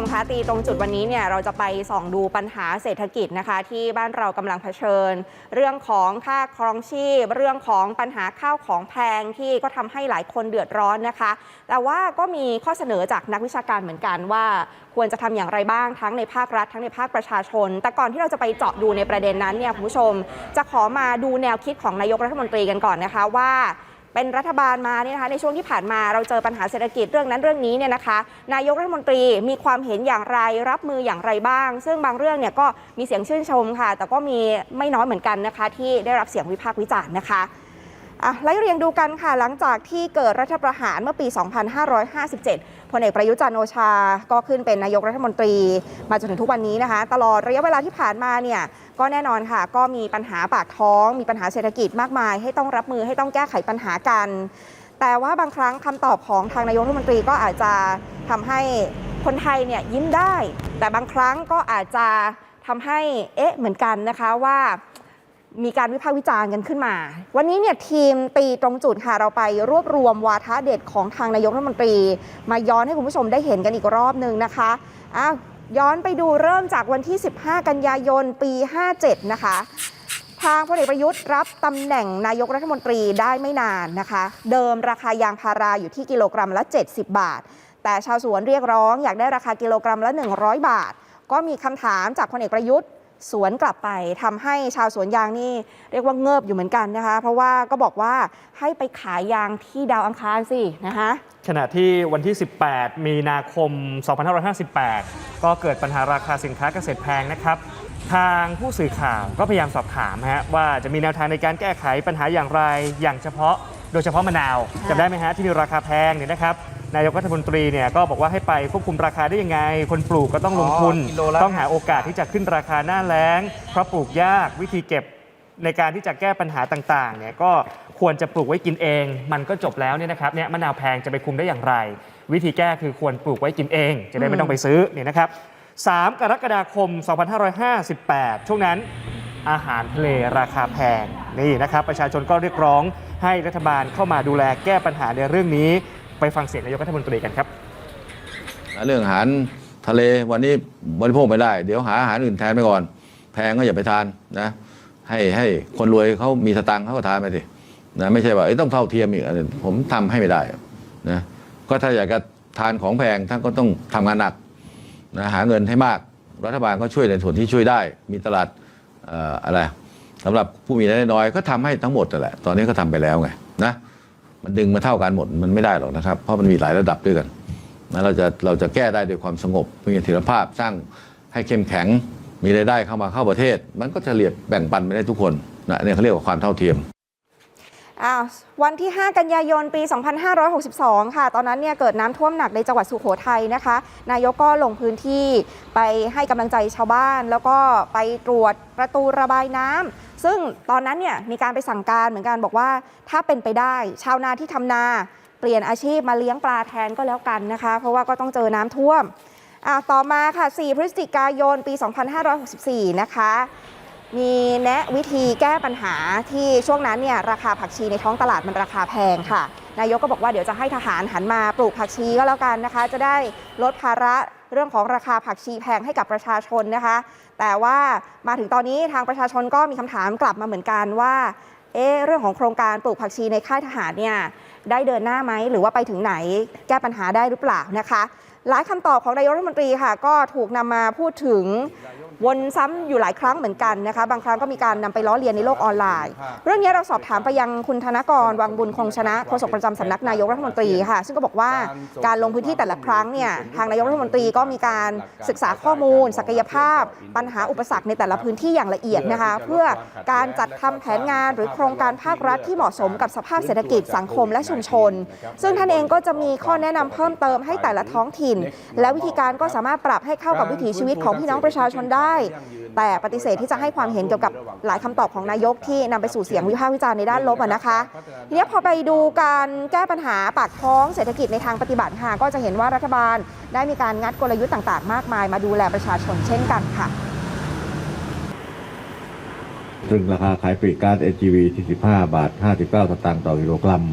มคะตีตรงจุดวันนี้เนี่ยเราจะไปส่องดูปัญหาเศรษฐกิจนะคะ ที่บ้านเรากำลังเผชิญ เรื่องของค่าครองชีพ เรื่องของปัญหาข้าวของแพงที่ก็ทำให้หลายคนเดือดร้อนนะคะ แต่ว่าก็มีข้อเสนอจากนักวิชาการเหมือนกันว่า ควรจะทำอย่างไรบ้างทั้งในภาครัฐ ทั้งในภาคประชาชน แต่ก่อนที่เราจะไปเจาะดูในประเด็นนั้นเนี่ยคุณผู้ชม จะขอมาดูแนวคิดของนายกรัฐมนตรีกันก่อนนะคะว่า เป็นรัฐบาลมาเนี่ยนะคะในช่วงที่ผ่านมาเราเจอปัญหาเศรษฐกิจเรื่องนั้นเรื่องนี้เนี่ยนะคะ นายกรัฐมนตรีมีความเห็นอย่างไรรับมืออย่างไรบ้าง ซึ่งบางเรื่องเนี่ยก็มีเสียงชื่นชมค่ะ แต่ก็มีไม่น้อยเหมือนกันนะคะ ที่ได้รับเสียงวิพากษ์วิจารณ์นะคะ อะไล่เรียงดูกันค่ะหลังจากที่เกิดรัฐประหารเมื่อปี 2557พลเอกประยุจันทร์โอชา ก็ขึ้นเป็นนายกรัฐมนตรี มาจนถึงทุกวันนี้นะคะ ตลอดระยะเวลาที่ผ่านมาเนี่ยก็แน่นอนค่ะ ก็มีปัญหาปากท้อง มีปัญหาเศรษฐกิจมากมาย ให้ต้องรับมือให้ต้องแก้ไขปัญหากัน แต่ว่าบางครั้งคำตอบของทางนายกรัฐมนตรีก็อาจจะทำให้คนไทยเนี่ยยิ้มได้ แต่บางครั้งก็อาจจะทำให้เอ๊ะเหมือนกันนะคะว่า มีการวิพากษ์วิจารณ์กันขึ้นมา วันนี้เนี่ยทีมตีตรงจุดค่ะเราไปรวบรวมวาทะเด็ดของทางนายกรัฐมนตรี มาย้อนให้คุณผู้ชมได้เห็นกันอีกรอบหนึ่งนะคะอ้าวย้อนไปดูเริ่มจากวันที่ 15 กันยายนปี 57 นะคะ ทางพลเอกประยุทธ์รับตำแหน่งนายกรัฐมนตรีได้ไม่นานนะคะ เดิมราคายางพาราอยู่ที่กิโลกรัมละ 70 บาท แต่ชาวสวนเรียกร้องอยากได้ราคากิโลกรัมละ 100 บาท ก็มีคำถามจากพลเอกประยุทธ์ สวนกลับไปทำให้ชาวสวนยางนี่เรียกว่าเงิบอยู่เหมือนกันนะคะ เพราะว่าก็บอกว่าให้ไปขายยางที่ดาวอังคารสินะคะขณะที่วันที่ 18 มีนาคม 2558 ก็เกิดปัญหาราคาสินค้าเกษตรแพงนะครับ ทางผู้สื่อข่าวก็พยายามสอบถามฮะว่าจะมีแนวทางในการแก้ไขปัญหาอย่างไรอย่างเฉพาะ โดยเฉพาะมะนาวจำได้ไหมฮะที่มีราคาแพงเนี่ยนะครับ นายกรัฐมนตรีเนี่ยก็บอกว่าให้ไปควบคุมราคาได้ยังไง คนปลูกก็ต้องลงทุนอ๋อกิโลละ ต้องหาโอกาสที่จะขึ้นราคาหน้าแล้ง เพราะปลูกยากวิธีเก็บในการที่จะแก้ปัญหาต่างๆเนี่ยก็ควรจะปลูกไว้กินเอง มันก็จบแล้วเนี่ยนะครับเนี่ยมะนาวแพงจะไปคุมได้อย่างไร วิธีแก้คือควรปลูกไว้กินเอง จะได้ไม่ต้องไปซื้อเนี่ยนะครับ 3 กรกฎาคม 2558 ช่วงนั้นอาหารทะเลราคาแพงนี่นะครับ ประชาชนก็เรียกร้องให้รัฐบาลเข้ามาดูแลแก้ปัญหาในเรื่องนี้ ไปฟังเสียงนายกรัฐมนตรีกันครับเรื่องอาหารทะเลวันนี้บริโภคไม่ได้ เดี๋ยวหาอาหารอื่นแทนไปก่อน แพงก็อย่าไปทานนะ ให้ให้คนรวยเขามีสตังค์เขาก็ทานไปสินะไม่ใช่ว่าต้องเท่าเทียมอีกผมทำให้ไม่ได้นะก็ถ้าอยากจะทานของแพงท่านก็ต้องทำงานหนักนะหาเงินให้มาก รัฐบาลก็ช่วยในส่วนที่ช่วยได้ มีตลาดออะไรสำหรับผู้มีรายได้น้อยก็ทำให้ทั้งหมดนั่นแหละ ตอนนี้ก็ทำไปแล้วไงนะ มันดึงมาเท่ากันหมดมันไม่ได้หรอกนะครับ เพราะมันมีหลายระดับด้วยกันนะเราจะเราจะแก้ได้ด้วยความสงบมีเสถียรภาพสร้างให้เข้มแข็งมีรายได้เข้ามาเข้าประเทศ มันก็จะเรียแบ่งปันไปได้ทุกคนนะเนี่ยเขาเรียกว่าความเท่าเทียมอ้าววันที่ 5 กันยายนปี 2562 ค่ะ ตอนนั้นเนี่ยเกิดน้ำท่วมหนักในจังหวัดสุโขทัยนะคะ นายกก็ลงพื้นที่ไปให้กำลังใจชาวบ้าน แล้วก็ไปตรวจประตูระบายน้ำ ซึ่งตอนนั้นเนี่ยมีการไปสั่งการเหมือนกันบอกว่า ถ้าเป็นไปได้ ชาวนาที่ทำนาเปลี่ยนอาชีพมาเลี้ยงปลาแทนก็แล้วกันนะคะ เพราะว่าก็ต้องเจอน้ำท่วมต่อมาค่ะ 4 พฤศจิกายน ปี 2564 นะคะ มีแนะวิธีแก้ปัญหาที่ช่วงนั้นเนี่ยราคาผักชีในท้องตลาดมันราคาแพงค่ะ นายกก็บอกว่าเดี๋ยวจะให้ทหารหันมาปลูกผักชีก็แล้วกันนะคะ จะได้ลดภาระเรื่องของราคาผักชีแพงให้กับประชาชนนะคะ แต่ว่ามาถึงตอนนี้ทางประชาชนก็มีคำถามกลับมาเหมือนกันว่าเอ๊ะเรื่องของโครงการปลูกผักชีในค่ายทหารเนี่ยได้เดินหน้าไหมหรือว่าไปถึงไหนแก้ปัญหาได้หรือเปล่านะคะ หลายคำตอบของนายกรัฐมนตรีค่ะ ก็ถูกนำมาพูดถึง วนซ้ำอยู่หลายครั้งเหมือนกันนะคะ บางครั้งก็มีการนำไปล้อเลียนในโลกออนไลน์ เรื่องนี้เราสอบถามไปยังคุณธนกรวังบุญคงชนะโฆษกประจำสำนักนายกรัฐมนตรีค่ะ ซึ่งก็บอกว่าการลงพื้นที่แต่ละครั้งเนี่ยทางนายกรัฐมนตรีก็มีการศึกษาข้อมูล ศักยภาพ ปัญหาอุปสรรคในแต่ละพื้นที่อย่างละเอียดนะคะ เพื่อการจัดทำแผนงานหรือโครงการภาครัฐที่เหมาะสมกับสภาพเศรษฐกิจสังคมและชุมชน ซึ่งท่านเองก็จะมีข้อแนะนำเพิ่มเติมให้แต่ละท้องถิ่น และวิธีการก็สามารถปรับให้เข้ากับวิถีชีวิตของพี่น้องประชาชนได้แต่ปฏิเสธที่จะให้ความเห็นเกี่ยวกับหลายคำตอบของนายกที่นำไปสู่เสียงวิพากษ์วิจารณ์ในด้านลบนะคะทีนี้พอไปดูการแก้ปัญหาปากท้องเศรษฐกิจในทางปฏิบัติค่ะก็จะเห็นว่ารัฐบาลได้มีการงัดกลยุทธ์ต่างๆ มากมาย มาดูแลประชาชนเช่นกันค่ะซึ่งราคาขายปลีกก๊าซ NGV ที่ 15 บาท 59 สตางค์ต่อกิโลกรัม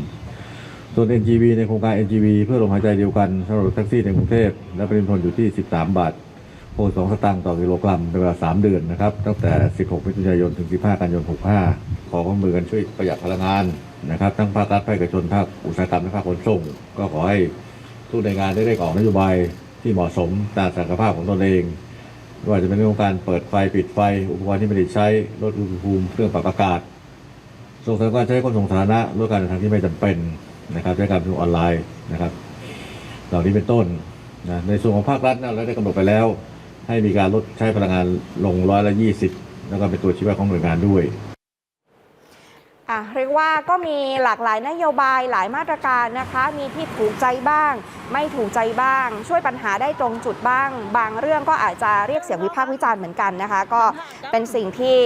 ส่วน NGV ในโครงการ NGV เพื่อลมหายใจเดียวกันสำหรับแท็กซี่ในกรุงเทพและปริมณฑลอยู่ที่ 13 บาท 62สตางค์ต่อกิโลกรัมเป็นเวลา 3 เดือนนะครับ ตั้งแต่ 16มิถุนายนถึง 15 กันยายน 65 ขอความมือกันช่วยประหยัดพลังงานนะครับ ทั้งภาครัฐภาคเอกชนภาคอุตสาหกรรมและภาคขนส่ง ก็ขอให้ทุกหน่วยงานได้ได้ออกนโยบายที่เหมาะสมตามศักยภาพของตนเองไม่ว่าจะเป็นเรื่องของการเปิดไฟปิดไฟ อุปกรณ์ที่ไม่ได้ใช้ลดอุณหภูมิเครื่องปรับอากาศ ส่งเสริมการใช้ขนส่งสาธารณะลดการเดินทางที่ไม่จำเป็นนะครับใช้การประชุมออนไลน์นะครับ เหล่านี้เป็นต้นนะในส่วนของภาครัฐนะเราได้กำหนดไปแล้ว ให้มีการลดใช้พลังงานลงร้อยละยี่สิบแล้วก็เป็นตัวชี้วัดของหน่วยงานด้วย อะเรียกว่าก็มีหลากหลายนโยบายหลายมาตรการนะคะ มีที่ถูกใจบ้าง ไม่ถูกใจบ้าง ช่วยปัญหาได้ตรงจุดบ้าง บางเรื่องก็อาจจะเรียกเสียงวิพากษ์วิจารณ์เหมือนกันนะคะ ก็เป็นสิ่งที่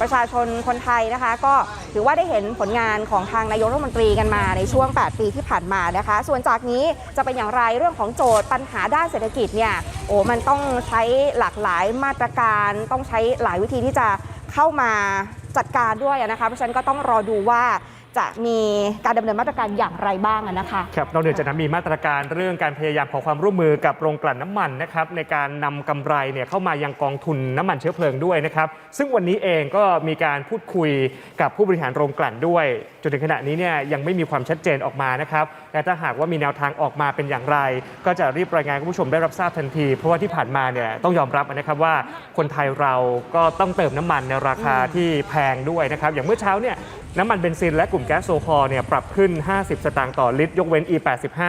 ประชาชนคนไทยนะคะ ก็ถือว่าได้เห็นผลงานของทางนายกรัฐมนตรีกันมาในช่วง 8 ปีที่ผ่านมานะคะ ส่วนจากนี้จะเป็นอย่างไรเรื่องของโจทย์ปัญหาด้านเศรษฐกิจเนี่ยโอ้มันต้องใช้หลากหลายมาตรการ ต้องใช้หลายวิธีที่จะเข้ามา จัดการด้วยนะคะ เพราะฉะนั้นก็ต้องรอดูว่าจะมีการดำเนินมาตรการอย่างไรบ้างนะคะครับนอกเหนือจากนั้นมีมาตรการเรื่องการพยายามขอความร่วมมือกับโรงกลั่นน้ำมันนะครับในการนำกำไรเนี่ยเข้ามายังกองทุนน้ำมันเชื้อเพลิงด้วยนะครับ ซึ่งวันนี้เองก็มีการพูดคุยกับผู้บริหารโรงกลั่นด้วยจนถึงขณะนี้เนี่ยยังไม่มีความชัดเจนออกมานะครับและถ้าหากว่ามีแนวทางออกมาเป็นอย่างไร ก็จะรีบรายงานให้คุณผู้ชมได้รับทราบทันที เพราะว่าที่ผ่านมาเนี่ยต้องยอมรับนะครับว่าคนไทยเราก็ต้องเติมน้ำมันในราคาที่แพงด้วยนะครับอย่างเมื่อเช้าเนี่ยน้ำมันเบนซินและกลุ่มแก๊สโซฮอล์เนี่ยปรับขึ้น 50 สตางค์ต่อลิตร ยกเว้น E85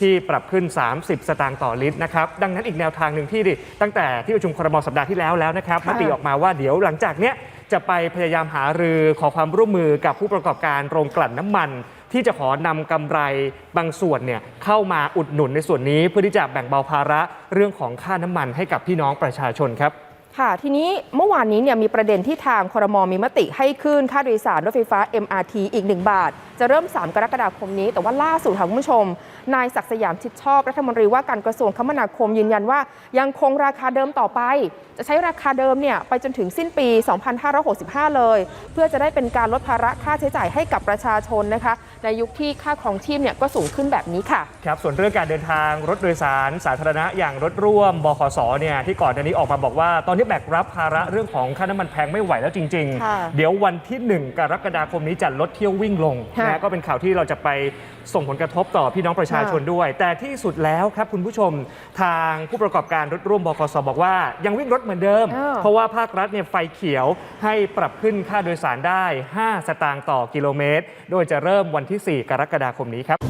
ที่ปรับขึ้น 30 สตางค์ต่อลิตรนะครับ ดังนั้นอีกแนวทางหนึ่งที่ดิตั้งแต่ที่ประชุมครมสัปดาห์ที่แล้วแล้วนะครับมค่ะติออกมาว่าเดี๋ยวหลังจากเนี้ยจะไปพยายามหารือขอความร่วมมือกับผู้ประกอบการโรงกลั่นน้ำมัน ที่จะขอนำกำไรบางส่วนเนี่ยเข้ามาอุดหนุนในส่วนนี้ เพื่อที่จะแบ่งเบาภาระเรื่องของค่าน้ำมันให้กับพี่น้องประชาชนครับ ค่ะ ทีนี้เมื่อวานนี้เนี่ยมีประเด็นที่ทางครมมีมติให้ขึ้นค่าโดยสารรถไฟฟ้า MRT อีก 1 บาท จะเริ่ม 3 กรกฎาคมนี้ แต่ว่าล่าสุดค่ะคุณผู้ชม นายศักสยามชิดชอบรัฐมนตรีว่าการกระทรวงคมนาคมยืนยันว่า ยังคงราคาเดิมต่อไป จะใช้ราคาเดิมเนี่ยไปจนถึงสิ้นปี 2565 เลย เพื่อจะได้เป็นการลดภาระค่าใช้จ่ายให้กับประชาชนนะคะ ในยุคที่ค่าครองชีพเนี่ยก็สูงขึ้นแบบนี้ค่ะครับส่วนเรื่องการเดินทางรถโดยสารสาธารณะอย่างรถร่วมบขสเนี่ยที่ก่อนหน้านี้ออกมาบอกว่าตอนนี้แบกรับภาระเรื่องของค่าน้ำมันแพงไม่ไหวแล้วจริง ค่ะๆ เดี๋ยววันที่ 1 กรกฎาคมนี้จะลดเที่ยววิ่งลงค่ะนะก็เป็นข่าวที่เราจะไปส่งผลกระทบต่อพี่น้องประชาชนด้วย แต่ที่สุดแล้วครับคุณผู้ชมทางผู้ประกอบการรถร่วมบขสบอกว่า ยังวิ่งรถเหมือนเดิม เออ เพราะว่าภาครัฐเนี่ยไฟเขียวให้ปรับขึ้นค่าโดยสารได้ 5 สตางค์ต่อกิโลเมตร โดยจะเริ่มวันที่ 4 กรกฎาคมนี้ครับ